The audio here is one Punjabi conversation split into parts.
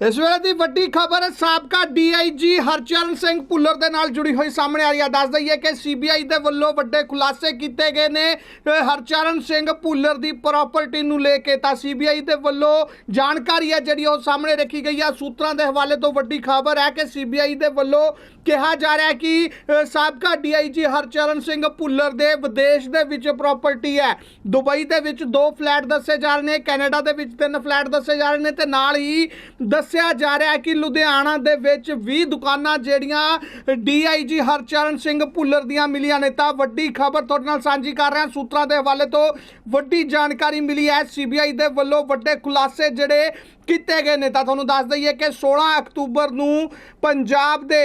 ਇਸ ਵੇਲੇ ਦੀ ਵੱਡੀ ਖਬਰ ਸਾਬਕਾ ਡੀਆਈਜੀ ਹਰਚਰਨ ਸਿੰਘ ਭੁੱਲਰ ਦੇ ਨਾਲ ਜੁੜੀ ਹੋਈ ਸਾਹਮਣੇ ਆ ਰਹੀ ਹੈ ਦੱਸ ਦਈਏ ਕਿ ਸੀਬੀਆਈ ਦੇ ਵੱਲੋਂ ਵੱਡੇ ਖੁਲਾਸੇ ਕੀਤੇ ਗਏ ਨੇ। ਹਰਚਰਨ ਸਿੰਘ ਭੁੱਲਰ ਦੀ ਪ੍ਰਾਪਰਟੀ ਨੂੰ ਲੈ ਕੇ ਤਾਂ ਸੀਬੀਆਈ ਦੇ ਵੱਲੋਂ ਜਾਣਕਾਰੀ ਹੈ ਜਿਹੜੀ ਉਹ ਸਾਹਮਣੇ ਰੱਖੀ ਗਈ ਹੈ ਸੂਤਰਾਂ ਦੇ ਹਵਾਲੇ ਤੋਂ ਵੱਡੀ ਖਬਰ ਹੈ ਕਿ ਸੀਬੀਆਈ ਦੇ ਵੱਲੋਂ ਕਿਹਾ ਜਾ ਰਿਹਾ ਹੈ ਕਿ, ਅਹ ਸਾਬਕਾ ਡੀਆਈਜੀ ਹਰਚਰਨ ਸਿੰਘ ਭੁੱਲਰ ਦੇ ਵਿਦੇਸ਼ ਦੇ ਵਿੱਚ ਪ੍ਰਾਪਰਟੀ ਹੈ। ਦੁਬਈ ਦੇ ਵਿੱਚ ਦੋ ਫਲੈਟ ਦੱਸੇ ਜਾ ਰਹੇ ਨੇ, ਕੈਨੇਡਾ ਦੇ ਵਿੱਚ ਤਿੰਨ ਫਲੈਟ ਦੱਸੇ ਜਾ ਰਹੇ ਨੇ ਤੇ ਨਾਲ ਹੀ ਦੱਸਿਆ ਜਾ ਰਿਹਾ ਹੈ ਕਿ ਲੁਧਿਆਣਾ ਦੇ ਵਿੱਚ 20 ਦੁਕਾਨਾਂ ਜਿਹੜੀਆਂ ਡੀਆਈਜੀ ਹਰਚਰਨ ਸਿੰਘ ਭੁੱਲਰ ਦੀਆਂ ਮਿਲੀਆਂ ਨੇ ਤਾਂ ਵੱਡੀ ਖਬਰ ਤੁਹਾਡੇ ਨਾਲ ਸਾਂਝੀ ਕਰ ਰਹੇ। ਹਾਂ ਸੂਤਰਾਂ ਦੇ ਹਵਾਲੇ ਤੋਂ ਵੱਡੀ ਜਾਣਕਾਰੀ ਮਿਲੀ ਹੈ। ਸੀਬੀਆਈ ਦੇ ਵੱਲੋਂ ਵੱਡੇ ਖੁਲਾਸੇ ਜਿਹੜੇ ਕੀਤੇ ਗਏ ਨੇ। ਤਾਂ ਤੁਹਾਨੂੰ ਦੱਸ ਦਈਏ ਕਿ 16 ਅਕਤੂਬਰ ਨੂੰ ਪੰਜਾਬ ਦੇ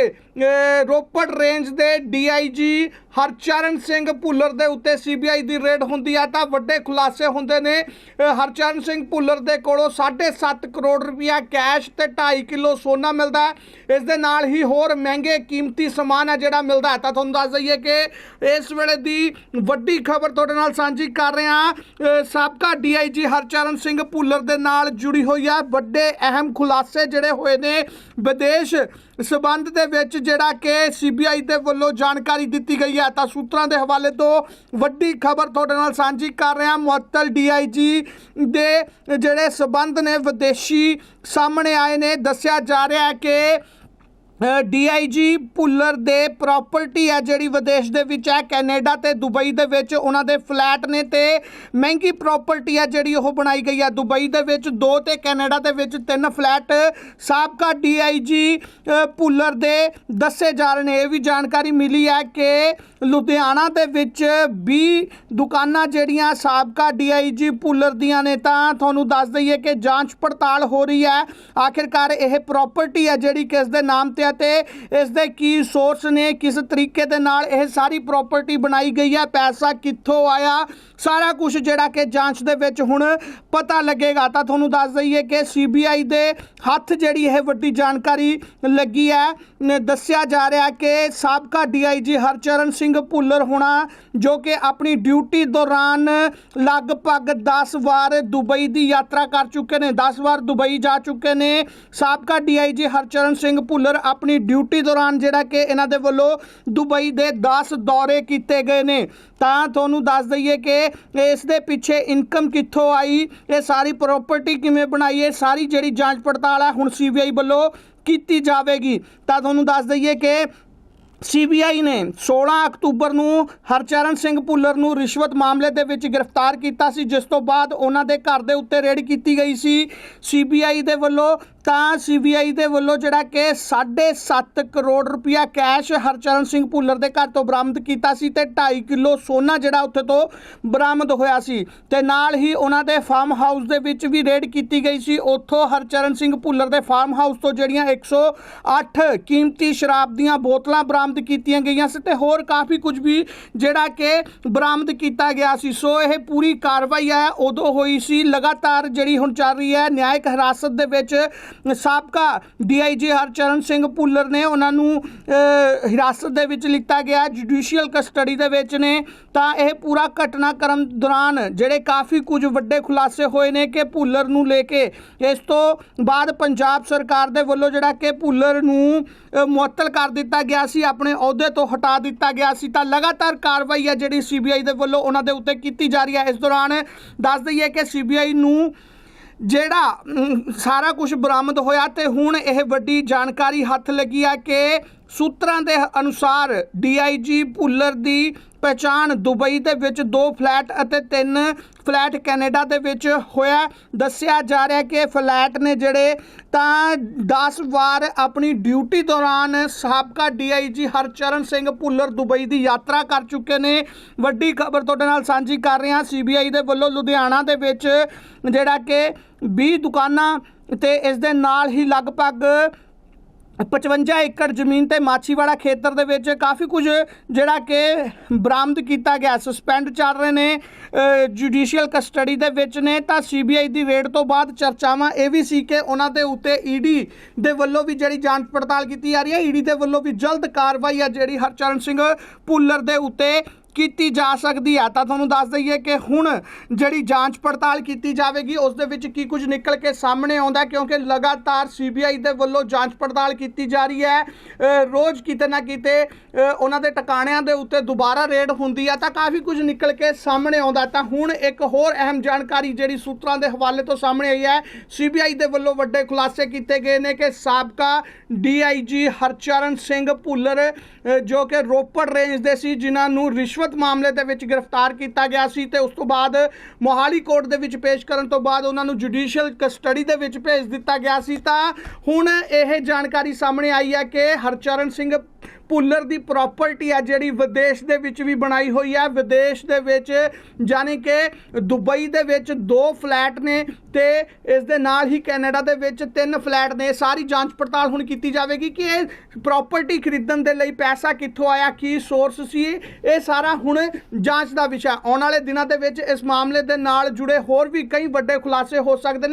ਰੋਪੜ ਰੇਂਜ ਦੇ ਡੀਆਈਜੀ ਹਰਚਰਨ ਸਿੰਘ ਭੁੱਲਰ ਦੇ ਉੱਤੇ ਸੀਬੀਆਈ ਦੀ ਰੇਡ ਹੁੰਦੀ ਆ। ਤਾਂ ਵੱਡੇ ਖੁਲਾਸੇ ਹੁੰਦੇ ਨੇ। ਹਰਚਰਨ ਸਿੰਘ ਭੁੱਲਰ ਦੇ ਕੋਲੋਂ 7.5 ਕਰੋੜ ਰੁਪਇਆ ਕੈਸ਼ ਤੇ 2.5 ਕਿਲੋ ਸੋਨਾ ਮਿਲਦਾ ਇਸ ਦੇ ਨਾਲ ਹੀ ਹੋਰ ਮਹਿੰਗੇ ਕੀਮਤੀ ਸਮਾਨ ਹੈ ਜਿਹੜਾ ਮਿਲਦਾ ਤਾਂ ਤੁਹਾਨੂੰ ਦੱਸ ਦਈਏ ਕਿ ਇਸ ਵੇਲੇ ਦੀ ਵੱਡੀ ਖਬਰ ਤੁਹਾਡੇ ਨਾਲ ਸਾਂਝੀ ਕਰ ਰਹੇ। ਹਾਂ ਅਹ, ਸਾਬਕਾ ਡੀਆਈਜੀ ਹਰਚਰਨ ਸਿੰਘ ਭੁੱਲਰ ਦੇ ਨਾਲ ਜੁੜੀ ਹੋਈ ਆ। ਵੱਡੇ ਅਹਿਮ ਖੁਲਾਸੇ ਜਿਹੜੇ ਹੋਏ ਨੇ ਵਿਦੇਸ਼ ਸਬੰਧ ਦੇ ਵਿੱਚ ਜਿਹੜਾ ਕਿ ਸੀਬੀਆਈ ਦੇ ਵੱਲੋਂ ਜਾਣਕਾਰੀ ਦਿੱਤੀ ਗਈ ਹੈ। ਤਾਂ ਸੂਤਰਾਂ ਦੇ ਹਵਾਲੇ ਤੋਂ ਵੱਡੀ ਖਬਰ ਤੁਹਾਡੇ ਨਾਲ ਸਾਂਝੀ ਕਰ ਰਹੇ। ਹਾਂ ਮੁਅੱਤਲ ਡੀਆਈਜੀ ਦੇ ਜਿਹੜੇ ਸਬੰਧ ਨੇ, ਵਿਦੇਸ਼ੀ ਸਾਹਮਣੇ ਆਏ ਨੇ। ਦੱਸਿਆ ਜਾ ਰਿਹਾ ਹੈ ਕਿ ਡੀਆਈਜੀ ਭੁੱਲਰ ਦੇ ਪ੍ਰਾਪਰਟੀ ਹੈ ਜਿਹੜੀ ਵਿਦੇਸ਼ ਦੇ ਵਿੱਚ ਹੈ, ਕੈਨੇਡਾ ਤੇ ਦੁਬਈ ਦੇ ਵਿੱਚ। ਉਹਨਾਂ ਦੇ ਫਲੈਟ ਨੇ ਤੇ ਮਹਿੰਗੀ ਪ੍ਰਾਪਰਟੀ ਹੈ ਜਿਹੜੀ ਉਹ ਬਣਾਈ ਗਈ ਹੈ ਦੁਬਈ ਦੇ ਵਿੱਚ ਦੋ ਤੇ ਕੈਨੇਡਾ ਦੇ ਵਿੱਚ ਤਿੰਨ ਫਲੈਟ ਸਾਬਕਾ ਡੀਆਈਜੀ ਭੁੱਲਰ ਦੇ ਦੱਸੇ ਜਾ ਰਹੇ ਨੇ। ਇਹ ਵੀ ਜਾਣਕਾਰੀ ਮਿਲੀ ਹੈ ਕਿ ਲੁਧਿਆਣਾ ਦੇ ਵਿੱਚ 20 ਦੁਕਾਨਾਂ ਜਿਹੜੀਆਂ ਸਾਬਕਾ ਡੀਆਈਜੀ ਭੁੱਲਰ ਦੀਆਂ ਨੇ, ਤਾਂ ਤੁਹਾਨੂੰ ਦੱਸ ਦਈਏ ਕਿ ਜਾਂਚ ਪੜਤਾਲ ਹੋ ਰਹੀ ਹੈ। ਆਖਿਰਕਾਰ ਇਹ ਪ੍ਰਾਪਰਟੀ ਹੈ ਜਿਹੜੀ ਕਿਸ ਦੇ ਨਾਮ ਤੇ ਹੈ ਤੇ ਇਸ ਦੇ ਕੀ ਸੋਰਸ ਨੇ, ਕਿਸ ਤਰੀਕੇ ਦੇ ਨਾਲ ਇਹ ਸਾਰੀ ਪ੍ਰਾਪਰਟੀ ਬਣਾਈ ਗਈ ਹੈ, ਪੈਸਾ ਕਿੱਥੋਂ ਆਇਆ, ਸਾਰਾ ਕੁਝ ਜਿਹੜਾ ਕਿ ਜਾਂਚ ਦੇ ਵਿੱਚ ਹੁਣ ਪਤਾ ਲੱਗੇਗਾ। ਤਾਂ ਤੁਹਾਨੂੰ ਦੱਸ ਦਈਏ ਕਿ ਸੀਬੀਆਈ ਦੇ ਹੱਥ ਜਿਹੜੀ ਇਹ ਵੱਡੀ ਜਾਣਕਾਰੀ ਲੱਗੀ ਹੈ, ਦੱਸਿਆ ਜਾ ਰਿਹਾ ਕਿ ਸਾਬਕਾ ਡੀਆਈਜੀ ਹਰਚਰਨ ਸਿੰਘ ਸਿੰਘ ਭੁੱਲਰ ਹੋਣਾ, ਜੋ ਕਿ ਆਪਣੀ ਡਿਊਟੀ ਦੌਰਾਨ ਲਗਭਗ 10 ਵਾਰ ਦੁਬਈ ਦੀ ਯਾਤਰਾ ਕਰ ਚੁੱਕੇ ਨੇ 10 ਵਾਰ ਦੁਬਈ ਜਾ ਚੁੱਕੇ ਨੇ। ਸਾਬਕਾ ਡੀਆਈਜੀ ਹਰਚਰਨ ਸਿੰਘ ਭੁੱਲਰ ਆਪਣੀ ਡਿਊਟੀ ਦੌਰਾਨ ਜਿਹੜਾ ਕਿ ਇਹਨਾਂ ਦੇ ਵੱਲੋਂ ਦੁਬਈ ਦੇ 10 ਦੌਰੇ ਕੀਤੇ ਗਏ ਨੇ। ਤਾਂ ਤੁਹਾਨੂੰ ਦੱਸ ਦਈਏ ਕਿ ਇਸ ਦੇ ਪਿੱਛੇ ਇਨਕਮ ਕਿੱਥੋਂ ਆਈ, ਇਹ ਸਾਰੀ ਪ੍ਰਾਪਰਟੀ ਕਿਵੇਂ ਬਣਾਈ, ਇਹ ਸਾਰੀ ਜਿਹੜੀ ਜਾਂਚ ਪੜਤਾਲ ਹੈ ਹੁਣ ਸੀਬੀਆਈ ਵੱਲੋਂ ਕੀਤੀ ਜਾਵੇਗੀ। ਤਾਂ ਤੁਹਾਨੂੰ ਦੱਸ ਦਈਏ ਕਿ ਸੀਬੀਆਈ ਨੇ 16 ਅਕਤੂਬਰ ਨੂੰ ਹਰਚਰਨ ਸਿੰਘ ਭੁੱਲਰ ਨੂੰ ਰਿਸ਼ਵਤ ਮਾਮਲੇ ਦੇ ਵਿੱਚ ਗ੍ਰਿਫਤਾਰ ਕੀਤਾ ਸੀ, ਜਿਸ ਤੋਂ ਬਾਅਦ ਉਹਨਾਂ ਦੇ ਘਰ ਦੇ ਉੱਤੇ ਰੇਡ ਕੀਤੀ ਗਈ ਸੀ। ਸੀਬੀਆਈ ਦੇ ਵੱਲੋਂ ਤਾਂ ਸੀਬੀਆਈ ਦੇ ਵੱਲੋਂ ਜਿਹੜਾ ਕਿ 7.5 ਕਰੋੜ ਰੁਪਇਆ ਕੈਸ਼ ਹਰਚਰਨ ਸਿੰਘ ਭੁੱਲਰ ਦੇ ਘਰ ਤੋਂ ਬਰਾਮਦ ਕੀਤਾ ਸੀ ਤੇ 2.5 ਕਿਲੋ ਸੋਨਾ ਜਿਹੜਾ ਉੱਥੇ ਤੋਂ ਬਰਾਮਦ ਹੋਇਆ ਸੀ ਤੇ ਨਾਲ ਹੀ ਉਹਨਾਂ ਦੇ ਫਾਰਮ ਹਾਊਸ ਦੇ ਵਿੱਚ ਵੀ ਰੇਡ ਕੀਤੀ ਗਈ ਸੀ। ਉੱਥੋਂ ਹਰਚਰਨ ਸਿੰਘ ਭੁੱਲਰ ਦੇ ਫਾਰਮ ਹਾਊਸ ਤੋਂ ਜਿਹੜੀਆਂ 108 ਕੀਮਤੀ ਸ਼ਰਾਬ ਦੀਆਂ ਬੋਤਲਾਂ ਬਰਾਮਦ ਕੀਤੀਆਂ ਗਈਆਂ ਸੀ ਤੇ ਹੋਰ ਕਾਫੀ ਕੁਝ ਵੀ ਜਿਹੜਾ ਕਿ ਬਰਾਮਦ ਕੀਤਾ ਗਿਆ ਸੀ। ਸੋ ਇਹ ਪੂਰੀ ਕਾਰਵਾਈ ਹੈ। ਉਦੋਂ ਹੋਈ ਸੀ। ਲਗਾਤਾਰ ਜਿਹੜੀ ਹੁਣ ਚੱਲ ਰਹੀ ਹੈ, ਨਿਆਇਕ ਹਿਰਾਸਤ ਦੇ ਵਿੱਚ ਸਾਬਕਾ ਡੀਆਈਜੀ ਹਰਚਰਨ ਸਿੰਘ ਭੁੱਲਰ ਨੇ ਉਹਨਾਂ ਨੂੰ ਹਿਰਾਸਤ ਦੇ ਵਿੱਚ ਲਿੱਤਾ ਗਿਆ, ਜੁਡੀਸ਼ੀਅਲ ਕਸਟਡੀ ਦੇ ਵਿੱਚ ਨੇ। ਤਾਂ ਇਹ ਪੂਰਾ ਘਟਨਾਕ੍ਰਮ ਦੌਰਾਨ ਜਿਹੜੇ ਕਾਫੀ ਕੁਝ ਵੱਡੇ ਖੁਲਾਸੇ ਹੋਏ ਨੇ ਕਿ ਭੁੱਲਰ ਨੂੰ ਲੈ ਕੇ, ਇਸ ਤੋਂ ਬਾਅਦ ਪੰਜਾਬ ਸਰਕਾਰ ਦੇ ਵੱਲੋਂ ਜਿਹੜਾ ਕਿ ਭੁੱਲਰ ਨੂੰ ਮੁਅੱਤਲ ਕਰ ਦਿੱਤਾ ਗਿਆ ਸੀ, ਆਪਣੇ ਅਹੁਦੇ ਤੋਂ ਹਟਾ ਦਿੱਤਾ ਗਿਆ ਸੀ। ਤਾਂ ਲਗਾਤਾਰ ਕਾਰਵਾਈ ਹੈ ਜਿਹੜੀ ਸੀਬੀਆਈ ਦੇ ਵੱਲੋਂ ਉਹਨਾਂ ਦੇ ਉੱਤੇ ਕੀਤੀ ਜਾ ਰਹੀ ਹੈ ਇਸ ਦੌਰਾਨ ਦੱਸ ਦਈਏ ਕਿ ਸੀਬੀਆਈ ਨੂੰ ਜਿਹੜਾ ਸਾਰਾ ਕੁਝ ਬਰਾਮਦ ਹੋਇਆ ਤੇ ਹੁਣ ਇਹ ਵੱਡੀ ਜਾਣਕਾਰੀ ਹੱਥ ਲੱਗੀ ਆ ਕਿ ਸੂਤਰਾਂ ਦੇ ਅਨੁਸਾਰ ਡੀਆਈਜੀ ਭੁੱਲਰ ਦੀ ਪਛਾਣ ਦੁਬਈ ਦੇ ਵਿੱਚ ਦੋ ਫਲੈਟ ਅਤੇ ਤਿੰਨ ਫਲੈਟ ਕੈਨੇਡਾ ਦੇ ਵਿੱਚ ਹੋਇਆ। ਦੱਸਿਆ ਜਾ ਰਿਹਾ ਕਿ ਫਲੈਟ ਨੇ ਜਿਹੜੇ ਤਾਂ 10 ਵਾਰ ਆਪਣੀ ਡਿਊਟੀ ਦੌਰਾਨ ਸਾਬਕਾ ਡੀਆਈਜੀ ਹਰਚਰਨ ਸਿੰਘ ਭੁੱਲਰ ਦੁਬਈ ਦੀ ਯਾਤਰਾ ਕਰ ਚੁੱਕੇ ਨੇ। ਵੱਡੀ ਖਬਰ ਤੁਹਾਡੇ ਨਾਲ ਸਾਂਝੀ ਕਰ ਰਹੇ ਹਾਂ। ਸੀਬੀਆਈ ਦੇ ਵੱਲੋਂ ਲੁਧਿਆਣਾ ਦੇ ਵਿੱਚ ਜਿਹੜਾ ਕਿ 20 ਦੁਕਾਨਾਂ ਤੇ ਇਸ ਦੇ ਨਾਲ ਹੀ ਲਗਭਗ 55 ਏਕੜ ਜ਼ਮੀਨ ਤੇ ਮਾਛੀਵਾੜਾ ਖੇਤਰ ਦੇ ਵਿੱਚ ਕਾਫੀ ਕੁਝ ਜਿਹੜਾ ਕਿ ਬਰਾਮਦ ਕੀਤਾ ਗਿਆ ਸਸਪੈਂਡ ਚੱਲ ਰਹੇ ਨੇ ਜੁਡੀਸ਼ੀਅਲ ਕਸਟਡੀ ਦੇ ਵਿੱਚ ਨੇ। ਤਾਂ ਸੀਬੀਆਈ ਦੀ ਰੇਡ ਤੋਂ ਬਾਅਦ ਚਰਚਾਵਾਂ ਇਹ ਵੀ ਸੀ ਕਿ ਉਹਨਾਂ ਦੇ ਉੱਤੇ ਈਡੀ ਦੇ ਵੱਲੋਂ ਵੀ ਜਿਹੜੀ ਜਾਂਚ ਪੜਤਾਲ ਕੀਤੀ ਜਾ ਰਹੀ ਹੈ। ਈਡੀ ਦੇ ਵੱਲੋਂ ਵੀ ਜਲਦ ਕਾਰਵਾਈ ਹੈ ਜਿਹੜੀ ਹਰਚਰਨ ਸਿੰਘ ਭੁੱਲਰ ਦੇ ਉੱਤੇ ਕੀਤੀ ਜਾ ਸਕਦੀ ਹੈ ਤਾਂ ਤੁਹਾਨੂੰ ਦੱਸ ਦਈਏ ਕਿ ਹੁਣ ਜਿਹੜੀ ਜਾਂਚ ਪੜਤਾਲ ਕੀਤੀ ਜਾਵੇਗੀ, ਉਸ ਦੇ ਵਿੱਚ ਕੀ ਕੁਝ ਨਿਕਲ ਕੇ ਸਾਹਮਣੇ ਆਉਂਦਾ ਕਿਉਂਕਿ ਲਗਾਤਾਰ ਸੀਬੀਆਈ ਦੇ ਵੱਲੋਂ ਜਾਂਚ ਪੜਤਾਲ ਕੀਤੀ ਜਾ ਰਹੀ ਹੈ। ਰੋਜ਼ ਕਿਤੇ ਨਾ ਕਿਤੇ ਉਹਨਾਂ ਦੇ ਟਿਕਾਣਿਆਂ ਦੇ ਉੱਤੇ ਦੁਬਾਰਾ ਰੇਡ ਹੁੰਦੀ ਹੈ ਤਾਂ ਕਾਫੀ ਕੁਝ ਨਿਕਲ ਕੇ ਸਾਹਮਣੇ ਆਉਂਦਾ ਤਾਂ ਹੁਣ ਇੱਕ ਹੋਰ ਅਹਿਮ ਜਾਣਕਾਰੀ ਜਿਹੜੀ ਸੂਤਰਾਂ ਦੇ ਹਵਾਲੇ ਤੋਂ ਸਾਹਮਣੇ ਆਈ ਹੈ, ਸੀਬੀਆਈ ਦੇ ਵੱਲੋਂ ਵੱਡੇ ਖੁਲਾਸੇ ਕੀਤੇ ਗਏ ਨੇ ਕਿ ਸਾਬਕਾ ਡੀਆਈਜੀ ਹਰਚਰਨ ਸਿੰਘ ਭੁੱਲਰ ਜੋ ਕਿ ਰੋਪੜ ਰੇਂਜ ਦੇ ਸੀ, ਜਿਨ੍ਹਾਂ ਨੂੰ ਰਿਸ਼ਵਤ ਮਾਮਲੇ ਦੇ ਵਿੱਚ ਗ੍ਰਿਫਤਾਰ ਕੀਤਾ ਗਿਆ ਸੀ ਤੇ ਉਸ ਤੋਂ ਬਾਅਦ ਮੋਹਾਲੀ ਕੋਰਟ ਦੇ ਵਿੱਚ ਪੇਸ਼ ਕਰਨ ਤੋਂ ਬਾਅਦ ਉਹਨਾਂ ਨੂੰ ਜੁਡੀਸ਼ੀਅਲ ਕਸਟਡੀ ਦੇ ਵਿੱਚ ਭੇਜ ਦਿੱਤਾ ਗਿਆ ਸੀ ਤਾਂ ਹੁਣ ਇਹ ਜਾਣਕਾਰੀ ਸਾਹਮਣੇ ਆਈ ਹੈ ਕਿ ਹਰਚਰਨ ਸਿੰਘ ਭੁੱਲਰ ਦੀ ਪ੍ਰਾਪਰਟੀ ਆ ਜਿਹੜੀ ਵਿਦੇਸ਼ ਦੇ ਵਿੱਚ ਵੀ ਬਣਾਈ ਹੋਈ ਹੈ ਵਿਦੇਸ਼ ਦੇ ਵਿੱਚ ਜਾਣੀ ਕਿ ਦੁਬਈ ਦੇ ਵਿੱਚ ਦੋ ਫਲੈਟ ਨੇ ਤੇ ਇਸ ਦੇ ਨਾਲ ਹੀ ਕੈਨੇਡਾ ਦੇ ਵਿੱਚ ਤਿੰਨ ਫਲੈਟ ਨੇ। ਸਾਰੀ ਜਾਂਚ ਪੜਤਾਲ ਹੁਣ ਕੀਤੀ ਜਾਵੇਗੀ ਕਿ ਇਹ ਪ੍ਰਾਪਰਟੀ ਖਰੀਦਣ ਦੇ ਲਈ ਪੈਸਾ ਕਿੱਥੋਂ ਆਇਆ, ਕੀ ਸੋਰਸ ਸੀ? ਇਹ ਸਾਰਾ ਹੁਣ ਜਾਂਚ ਦਾ ਵਿਸ਼ਾ ਆਉਣ ਵਾਲੇ ਦਿਨਾਂ ਦੇ ਵਿੱਚ ਇਸ ਮਾਮਲੇ ਦੇ ਨਾਲ ਜੁੜੇ ਹੋਰ ਵੀ ਕਈ ਵੱਡੇ ਖੁਲਾਸੇ ਹੋ ਸਕਦੇ ਨੇ।